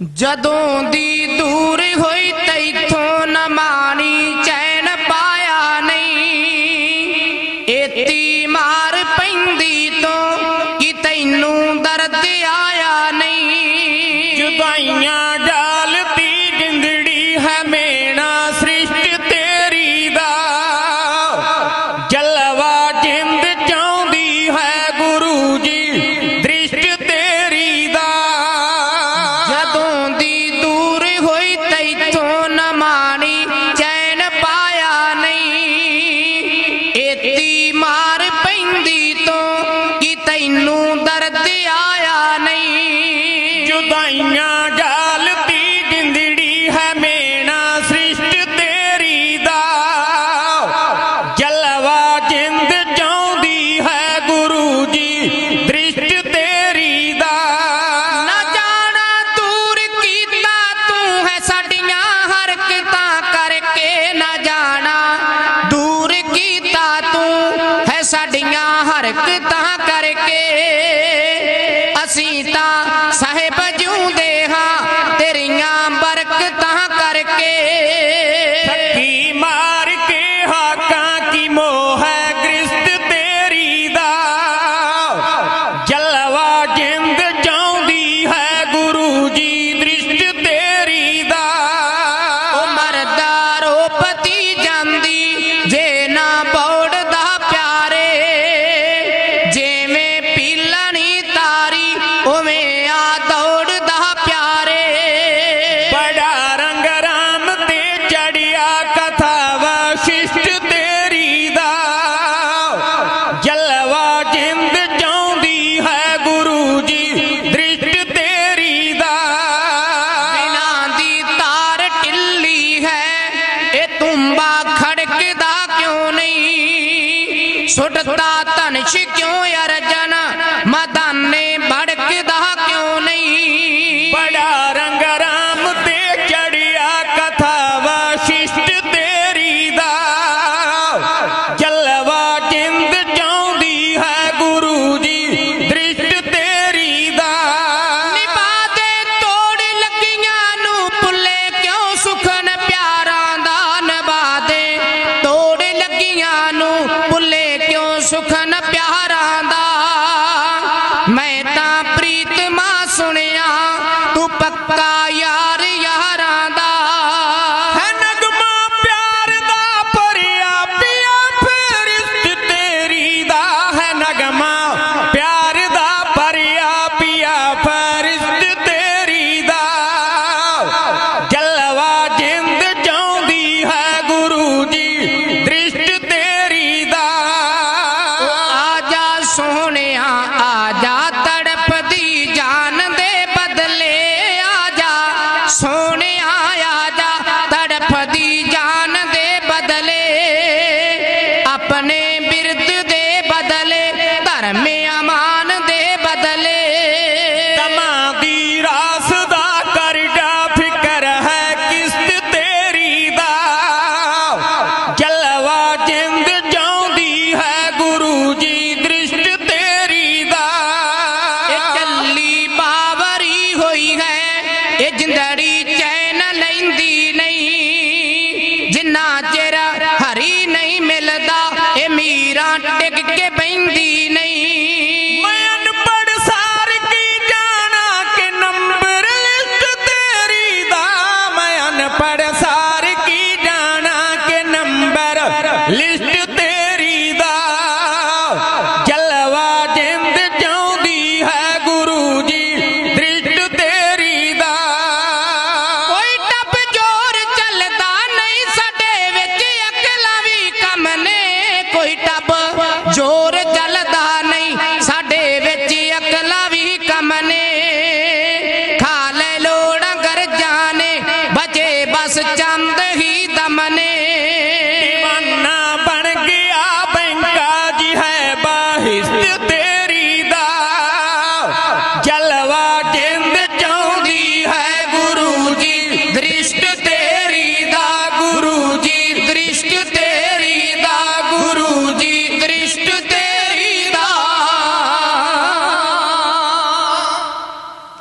ਜਦੋਂ ਦੀ ਦੂਰ ਹੋਈ ਤੈਥੋਂ ਨਾ ਮਾਣੀ, ਚੈਨ ਪਾਇਆ ਨਹੀਂ। ਏਤੀ ਮਾਰ ਪੈਂਦੀ ਤੋਂ ਕਿ ਤੈਨੂੰ Sahel Pachu deja, Terengan. ಯಾರ ਡਿੱਗ ਨਹੀਂ। ਮੈਂ ਅਨਪੜ ਸਾਰ ਤੇਰੀ ਦਾ? ਮੈਂ ਅਨਪੜ ਸਾਰ ਕੀ ਜਾਣਾ ਹੈ ਗੁਰੂ ਜੀ ਦ੍ਰਿਸ਼ਟ ਤੇਰੀ ਦਾ। ਕੋਈ ਟੱਪ ਚੱਲਦਾ ਨਹੀਂ ਸਾਡੇ ਵਿੱਚ ਅਕਲਾਂ ਵੀ ਕੰਮ ਨੇ। ਕੋਈ ਟੱਪ